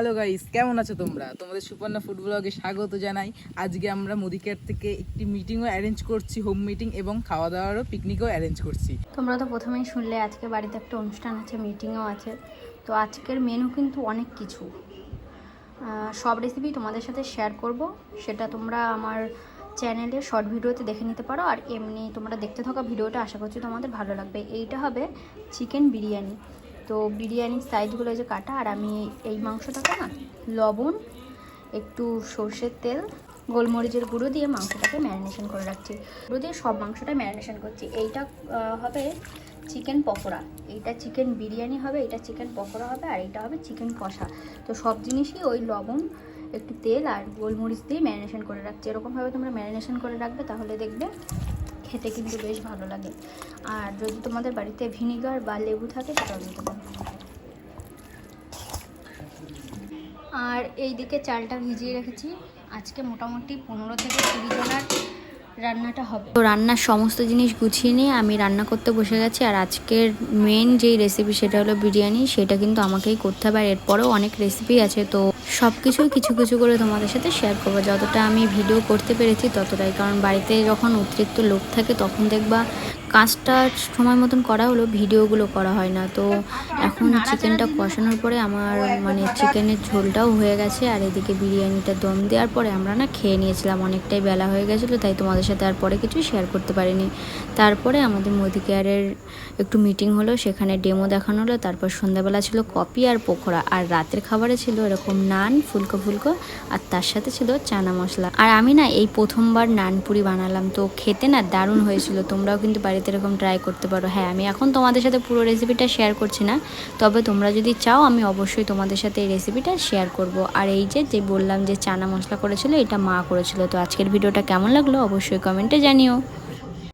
Hello guys কেমন আছো তোমরা? তোমাদের সুপর্ণা ফুড ব্লগে স্বাগত জানাই। আজকে আমরা মুদিকের থেকে একটি মিটিংও অ্যারেঞ্জ করছি হোম মিটিং এবং খাওয়া দাওয়ারও পিকনিকও অ্যারেঞ্জ করছি। তোমরা তো প্রথমেই শুনলে আজকে বাড়িতে একটা অনুষ্ঠান আছে মিটিংও আছে। তো আজকের মেনু কিন্তু অনেক কিছু। সব রেসিপি তোমাদের সাথে শেয়ার করব। সেটা তোমরা আমার চ্যানেলে শর্ট ভিডিওতে দেখে নিতে পারো। আর এমনি তোমরা দেখতে থাকা, ভিডিওটা আশা করছি তোমাদের ভালো লাগবে। এইটা হবে চিকেন বিরিয়ানি। তো বিরিয়ানির সাইজগুলো যে কাটা, আর আমি এই মাংসটাকে না লবণ, একটু সর্ষের তেল, গোলমরিচের গুঁড়ো দিয়ে মাংসটাকে ম্যারিনেশন করে রাখছি। গুঁড়ো দিয়ে সব মাংসটা ম্যারিনেশন করছি। এইটা হবে চিকেন পকোড়া। এইটা চিকেন বিরিয়ানি হবে এটা চিকেন পকোড়া হবে, আর এটা হবে চিকেন কষা। তো সব জিনিসই ওই লবণ, একটু তেল আর গোলমরিচ দিয়ে ম্যারিনেশন করে রাখছি। এরকমভাবে তোমরা ম্যারিনেশন করে রাখবে, তাহলে দেখবে খেতে কিন্তু বেশ ভালো লাগে। আর যদি তোমাদের বাড়িতে ভিনিগার বা লেবু থাকে, সেটাও দিতে পারো। আর এই দিকে চালটা ভিজিয়ে রেখেছি। আজকে মোটামুটি পনেরো থেকে কুড়ি জনের রান্নাটা হবে। তো রান্নার সমস্ত জিনিস গুছিয়ে নিয়ে আমি রান্না করতে বসে গেছি। আর আজকের মেন যেই রেসিপি সেটা হলো বিরিয়ানি। সেটা কিন্তু আমাকেই করতে হবে। আর এরপরেও অনেক রেসিপি আছে, তো সব কিছুই কিছু কিছু করে তোমাদের সাথে শেয়ার করব। যতটা আমি ভিডিও করতে পেরেছি ততটাই। কারণ বাড়িতে যখন অতিরিক্ত লোক থাকে, তখন দেখবা কাজটা সময় মতন করা হলো, ভিডিওগুলো করা হয় না। তো এখন চিকেনটা কষানোর পরে আমার মানে চিকেনের ঝোলটাও হয়ে গেছে, আর এদিকে বিরিয়ানিটা দম দেওয়ার পরে আমরা না খেয়ে নিয়েছিলাম, অনেকটাই বেলা হয়ে গেছিল, তাই তোমাদের সাথে আর পরে কিছু শেয়ার করতে পারিনি। তারপরে আমাদের মোদি কেয়ারের একটু মিটিং হলো, সেখানে ডেমো দেখানো হলো, তারপর সন্ধ্যাবেলা ছিল কপি আর পকোড়া, আর রাতের খাবারে ছিল এরকম নান, ফুলকো ফুলকো, আর তার সাথে ছিল চানা মশলা। আর আমি না এই প্রথমবার নান পুরি বানালাম, তো খেতে না দারুণ হয়েছিল, তোমরাও কিন্তু বাড়িতে এরকম ট্রাই করতে পারো। হ্যাঁ আমি এখন তোমাদের সাথে পুরো রেসিপিটা শেয়ার করছি না। তবে তোমরা যদি চাও, আমি অবশ্যই তোমাদের সাথে এই রেসিপিটা শেয়ার করব। আর এই যে যে বললাম যে চানা মশলা করেছিল, এটা মা করেছিল। তো আজকের ভিডিওটা কেমন লাগল, অবশ্যই কমেন্টে জানিও।